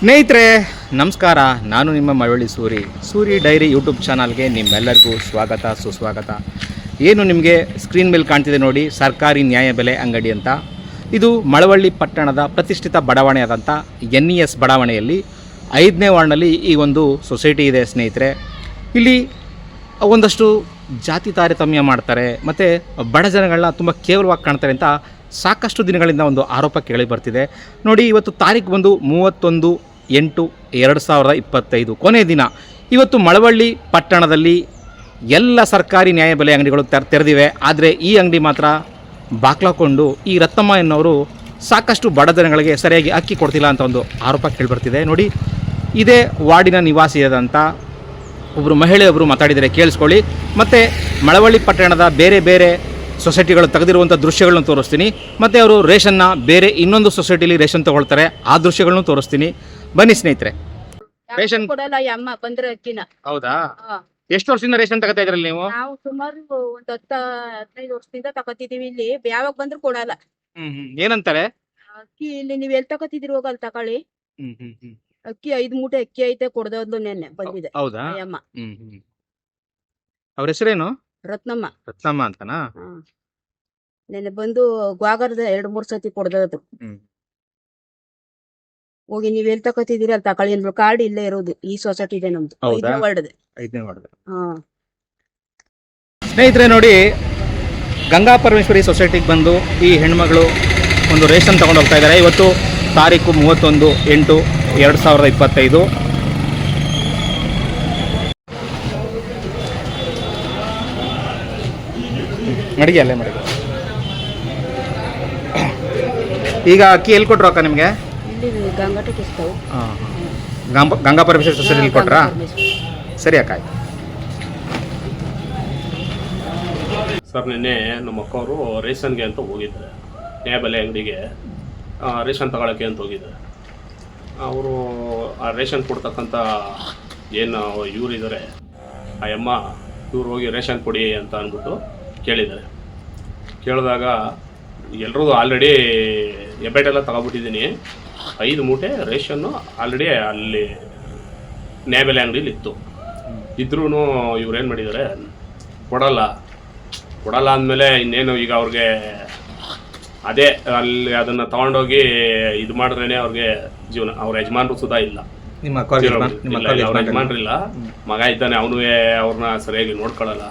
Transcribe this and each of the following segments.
ಸ್ನೇಹಿತರೆ, ನಮಸ್ಕಾರ. ನಾನು ನಿಮ್ಮ ಮಳವಳ್ಳಿ ಸೂರಿ. ಸೂರಿ ಡೈರಿ ಯೂಟ್ಯೂಬ್ ಚಾನಲ್ಗೆ ನಿಮ್ಮೆಲ್ಲರಿಗೂ ಸ್ವಾಗತ, ಸುಸ್ವಾಗತ. ಏನು ನಿಮಗೆ ಸ್ಕ್ರೀನ್ ಮೇಲೆ ಕಾಣ್ತಿದೆ ನೋಡಿ, ಸರ್ಕಾರಿ ನ್ಯಾಯಬೆಲೆ ಅಂಗಡಿ ಅಂತ. ಇದು ಮಳವಳ್ಳಿ ಪಟ್ಟಣದ ಪ್ರತಿಷ್ಠಿತ ಬಡಾವಣೆಯಾದಂಥ ಎನ್ ಇ ಎಸ್ ಬಡಾವಣೆಯಲ್ಲಿ ಐದನೇ ವಾರ್ಡ್ನಲ್ಲಿ ಈ ಒಂದು ಸೊಸೈಟಿ ಇದೆ ಸ್ನೇಹಿತರೆ. ಇಲ್ಲಿ ಒಂದಷ್ಟು ಜಾತಿ ತಾರತಮ್ಯ ಮಾಡ್ತಾರೆ, ಮತ್ತು ಬಡ ಜನಗಳನ್ನ ತುಂಬ ಕೇವಲವಾಗಿ ಕಾಣ್ತಾರೆ ಅಂತ ಸಾಕಷ್ಟು ದಿನಗಳಿಂದ ಒಂದು ಆರೋಪ ಕೇಳಿ ಬರ್ತಿದೆ. ನೋಡಿ, ಇವತ್ತು ತಾರೀಕು ಬಂದು ಮೂವತ್ತೊಂದು ಎಂಟು, ಎರಡು ಸಾವಿರದ ಇಪ್ಪತ್ತೈದು. ಕೊನೆ ದಿನ, ಇವತ್ತು ಮಳವಳ್ಳಿ ಪಟ್ಟಣದಲ್ಲಿ ಎಲ್ಲ ಸರ್ಕಾರಿ ನ್ಯಾಯಬೆಲೆ ಅಂಗಡಿಗಳು ತೆರ್, ತೆರೆದಿವೆ. ಆದರೆ ಈ ಅಂಗಡಿ ಮಾತ್ರ ಬಾಕ್ಲಾಕೊಂಡು ಈ ರತ್ತಮ್ಮ ಎನ್ನುವರು ಸಾಕಷ್ಟು ಬಡ ಜನಗಳಿಗೆ ಸರಿಯಾಗಿ ಅಕ್ಕಿ ಕೊಡ್ತಿಲ್ಲ ಅಂತ ಒಂದು ಆರೋಪ ಕೇಳಿಬರ್ತಿದೆ. ನೋಡಿ, ಇದೇ ವಾರ್ಡಿನ ನಿವಾಸಿಯಾದಂಥ ಒಬ್ಬರು ಮಹಿಳೆಯೊಬ್ಬರು ಮಾತಾಡಿದರೆ ಕೇಳಿಸ್ಕೊಳ್ಳಿ. ಮತ್ತು ಮಳವಳ್ಳಿ ಪಟ್ಟಣದ ಬೇರೆ ಬೇರೆ ಸೊಸೈಟಿಗಳು ತೆಗೆದಿರುವಂಥ ದೃಶ್ಯಗಳನ್ನು ತೋರಿಸ್ತೀನಿ. ಮತ್ತು ಅವರು ರೇಷನ್ನ ಬೇರೆ ಇನ್ನೊಂದು ಸೊಸೈಟಿಲಿ ರೇಷನ್ ತೊಗೊಳ್ತಾರೆ. ಆ ದೃಶ್ಯಗಳನ್ನು ತೋರಿಸ್ತೀನಿ. ಬನ್ನಿ ಸ್ನೇಹಿತರೆ. ರೇಷನ್- ಕೊಡಲ್ಲ ಈ ಅಮ್ಮ ಬಂದ್ರೆ ಅಕ್ಕಿನ. ಹೌದಾ? ಹಾ. ಎಷ್ಟು ವರ್ಷದಿಂದ ರೇಷನ್ ತಗೋತಾ ಇದ್ರಲ್ಲಿ ನೀವು? ನಾವು ಸುಮಾರು ಒಂದ್ ಹತ್ತ ಹದಿನೈದು ವರ್ಷದಿಂದ ತಗೋತಿದೀವಿ ಇಲ್ಲಿ. ಯಾವಾಗ ಬಂದ್ರು ಕೊಡಲ್ಲ. ಹ್ಮ್ ಹ್ಮ್. ಏನಂತಾರೆ? ಅಕ್ಕಿ ಇಲ್ಲಿ ನೀವ್ ಎಲ್ ತಗೋತಿದಿರಿ ಹೋಗಲ್ ತಕೊಳ್ಳಿ ಹ್ಮ್ ಹ್ಮ್ ಹ್ಮ್. ಅಕ್ಕಿ ಐದ್ ಮೂಟೆ ಅಕ್ಕಿ ಐತೆ ಕೊಡದವ್ದು ನೆನ್ನೆ ಬಂದಿದೆ ಹೌದಾ? ಈ ಅಮ್ಮ. ಹ್ಮ್ ಹ್ಮ್. ಅವ್ರ ಹೆಸರೇನು? ರತ್ನಮ್ಮ. ರತ್ನಮ್ಮ ಅಂತನಾ? ಹಾ. ನೆನ್ನೆ ಬಂದು ಗ್ವಾಗರದ ಎರಡ್ ಮೂರ್ ಸತಿ ಕೊಡ್ದದ್ದು. ಹ್ಮ್. ಹೋಗಿ ನೀವ್ ಎಲ್ ತಗೋತಿದ್ದೀರಿ ಅಲ್ಲಿ ತಕೊಳ್ಳಿ ಅಂದ್ರು ಕಾರ್ಡ್ ಇಲ್ಲೇ ಇರೋದು ಈ ಸೊಸೈಟಿ ಇದೆ ನಮ್ದು. ಹೌದಾ? ಐದನೇ ವಾರ್ಡ್ ಐದನೇ ವಾರ್ಡ್ ಹಾ. ಸ್ನೇಹಿತರೆ ನೋಡಿ ಗಂಗಾ ಪರಮೇಶ್ವರಿ ಸೊಸೈಟಿಗೆ ಬಂದು ಈ ಹೆಣ್ಮಗಳು ಒಂದು ರೇಷನ್ ತಗೊಂಡು ಹೋಗ್ತಾ ಇದ್ದಾರೆ ಇವತ್ತು ತಾರೀಕು ಮೂವತ್ತೊಂದು ಎಂಟು ಎರಡು ಸಾವಿರದ ಇಪ್ಪತ್ತೈದು. ಮಡಿಗೆ ಅಲ್ಲೇ ಮಡಿಗೆ. ಈಗ ಅಕ್ಕಿ ಎಲ್ಲಿ ಕೊಟ್ರು ಅಕ್ಕ ನಿಮಗೆ? ಇಲ್ಲಿ ಗಂಗಾಟಕ್ಕೆ ಇರ್ತಾವು. ಗಂಗಾ ಗಂಗಾ ಸೊಸೈಟಿ ಸೊಸೈಟಿಲಿ ಕೊಟ್ರಾ? ಸರಿ ಅಕ್ಕ ಆಯ್ತು. ಸರ್ ನಿನ್ನೆ ನಮ್ಮ ಅಕ್ಕವರು ರೇಷನ್ಗೆ ಅಂತ ಹೋಗಿದ್ದಾರೆ. ನ್ಯಾಯಬೆಲೆ ಅಂಗಡಿಗೆ. ರೇಷನ್ ತಗೊಳಕ್ಕೆ ಅಂತ ಹೋಗಿದ್ದಾರೆ. ಅವರು ಆ ರೇಷನ್ ಕೊಡ್ತಕ್ಕಂಥ ಏನು ಇವ್ರು ಇದ್ದಾರೆ ಆ ಅಮ್ಮ ಇವ್ರು ಹೋಗಿ ರೇಷನ್ ಕೊಡಿ ಅಂತ ಅಂದ್ಬಿಟ್ಟು ಕೇಳಿದ್ದಾರೆ. ಕೇಳಿದಾಗ ಎಲ್ರದ್ದು ಆಲ್ರೆಡಿ ಎಬೆಟೆಲ್ಲ ತಗೊಬಿಟ್ಟಿದ್ದೀನಿ ಐದು ಮೂಟೆ ರೇಷನ್ನು ಆಲ್ರೆಡಿ ಅಲ್ಲಿ ನ್ಯಾಯಬೆಲೆ ಅಂಗಡಿಲಿ ಇತ್ತು. ಇದ್ರೂ ಇವ್ರೇನು ಮಾಡಿದ್ದಾರೆ ಕೊಡಲ್ಲ. ಕೊಡಲ್ಲ ಅಂದಮೇಲೆ ಇನ್ನೇನು ಈಗ ಅವ್ರಿಗೆ ಅದೇ ಅಲ್ಲಿ ಅದನ್ನು ತಗೊಂಡೋಗಿ ಇದು ಮಾಡಿದ್ರೇ ಅವ್ರಿಗೆ ಜೀವನ ಅವ್ರ ಯಜಮಾನ್ರು ಸುಧಾ ಇಲ್ಲ. ನಿಮ್ಮ ಅವ್ರ. ಯಜಮಾನ್ರಿಲ್ಲ ಮಗ ಇದ್ದಾನೆ ಅವನು ಅವ್ರನ್ನ ಸರಿಯಾಗಿ ನೋಡ್ಕೊಳ್ಳಲ್ಲ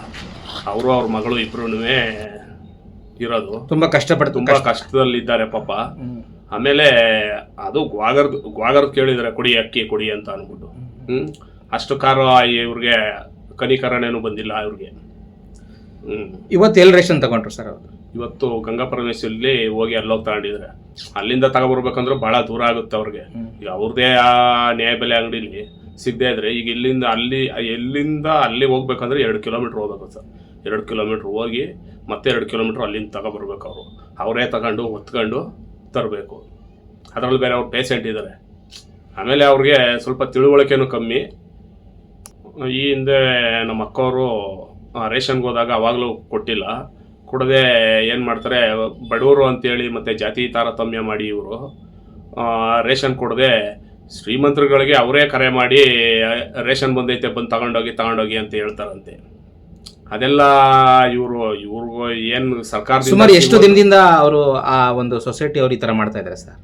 ಅವರು ಅವ್ರ ಮಗಳು ಇಬ್ರು ಇರೋದು. ತುಂಬಾ ಕಷ್ಟಪಟ್ಟು ತುಂಬಾ ಕಷ್ಟದಲ್ಲಿದ್ದಾರೆ ಪಾಪ. ಆಮೇಲೆ ಅದು ಗ್ವಾಗರ್ದು ಗ್ವಾಗರ್ದು ಕೇಳಿದರೆ ಕೊಡಿ ಅಕ್ಕಿ ಕೊಡಿ ಅಂತ ಅನ್ಬಿಟ್ಟು. ಹ್ಞೂ ಅಷ್ಟು ಕಾರ ಇವ್ರಿಗೆ ಕನಿಕರಣೇನು ಬಂದಿಲ್ಲ ಇವ್ರಿಗೆ. ಹ್ಞೂ ಇವತ್ತು ಎಲ್ಲಿ ರೇಷನ್ ತಗೊಂಡ್ರು ಸರ್ ಅವರು? ಇವತ್ತು ಗಂಗಾ ಪರಮೇಶ್ವರಲ್ಲಿ ಹೋಗಿ ಅಲ್ಲೋಗಿ ತಗೊಂಡಿದ್ರೆ ಅಲ್ಲಿಂದ ತಗೊಬರ್ಬೇಕಂದ್ರೆ ಭಾಳ ದೂರ ಆಗುತ್ತೆ ಅವ್ರಿಗೆ. ಈಗ ಅವ್ರದೇ ಆ ನ್ಯಾಯಬೆಲೆ ಅಂಗಡಿಲಿ ಸಿಗದೆ ಇದ್ರೆ ಈಗ ಇಲ್ಲಿಂದ ಅಲ್ಲಿ ಎಲ್ಲಿಂದ ಅಲ್ಲಿ ಹೋಗ್ಬೇಕಂದ್ರೆ ಎರಡು ಕಿಲೋಮೀಟ್ರ್ ಹೋಗ್ಬೇಕು ಸರ್. ಎರಡು ಕಿಲೋಮೀಟ್ರ್ ಹೋಗಿ ಮತ್ತೆ ಎರಡು ಕಿಲೋಮೀಟ್ರ್ ಅಲ್ಲಿಂದ ತಗೊಬರ್ಬೇಕು ಅವರು. ಅವರೇ ತಗೊಂಡು ಹೊತ್ಕೊಂಡು ತರಬೇಕು. ಅದರಲ್ಲಿ ಬೇರೆ ಅವ್ರು ಪೇಷಂಟ್ ಇದ್ದಾರೆ ಆಮೇಲೆ ಅವ್ರಿಗೆ ಸ್ವಲ್ಪ ತಿಳುವಳಿಕೆನೂ ಕಮ್ಮಿ. ಈ ಹಿಂದೆ ನಮ್ಮ ಅಕ್ಕವರು ರೇಷನ್ಗೆ ಹೋದಾಗ ಅವಾಗಲೂ ಕೊಟ್ಟಿಲ್ಲ. ಕೊಡದೆ ಏನು ಮಾಡ್ತಾರೆ ಬಡವರು ಅಂತೇಳಿ ಮತ್ತು ಜಾತಿ ತಾರತಮ್ಯ ಮಾಡಿ ಇವರು. ರೇಷನ್ ಕೊಡದೆ ಶ್ರೀಮಂತರುಗಳಿಗೆ ಅವರೇ ಕರೆ ಮಾಡಿ ರೇಷನ್ ಬಂದೈತೆ ಬಂದು ತಗೊಂಡೋಗಿ ತಗೊಂಡೋಗಿ ಅಂತ ಹೇಳ್ತಾರಂತೆ. ಅದೆಲ್ಲ ಇವರು ಇವ್ರಿಗೂ ಏನು ಸರ್ಕಾರ ಸುಮಾರು ಎಷ್ಟು ದಿನದಿಂದ ಅವರು ಆ ಒಂದು ಸೊಸೈಟಿ ಅವರು ಈ ಥರ ಮಾಡ್ತಾ ಇದ್ದಾರೆ ಸರ್?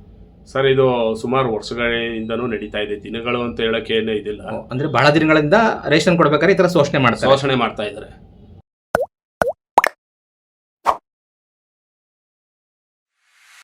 ಸರ್ ಇದು ಸುಮಾರು ವರ್ಷಗಳಿಂದನೂ ನಡೀತಾ ಇದೆ. ದಿನಗಳು ಅಂತ ಹೇಳಕ್ಕೆ ಏನೇ ಇದಿಲ್ಲ. ಅಂದ್ರೆ ಬಹಳ ದಿನಗಳಿಂದ ರೇಷನ್ ಕೊಡ್ಬೇಕಾದ್ರೆ ಈ ತರ ಶೋಷಣೆ ಮಾಡ್ತಾರೆ. ಶೋಷಣೆ ಮಾಡ್ತಾ ಇದ್ದಾರೆ.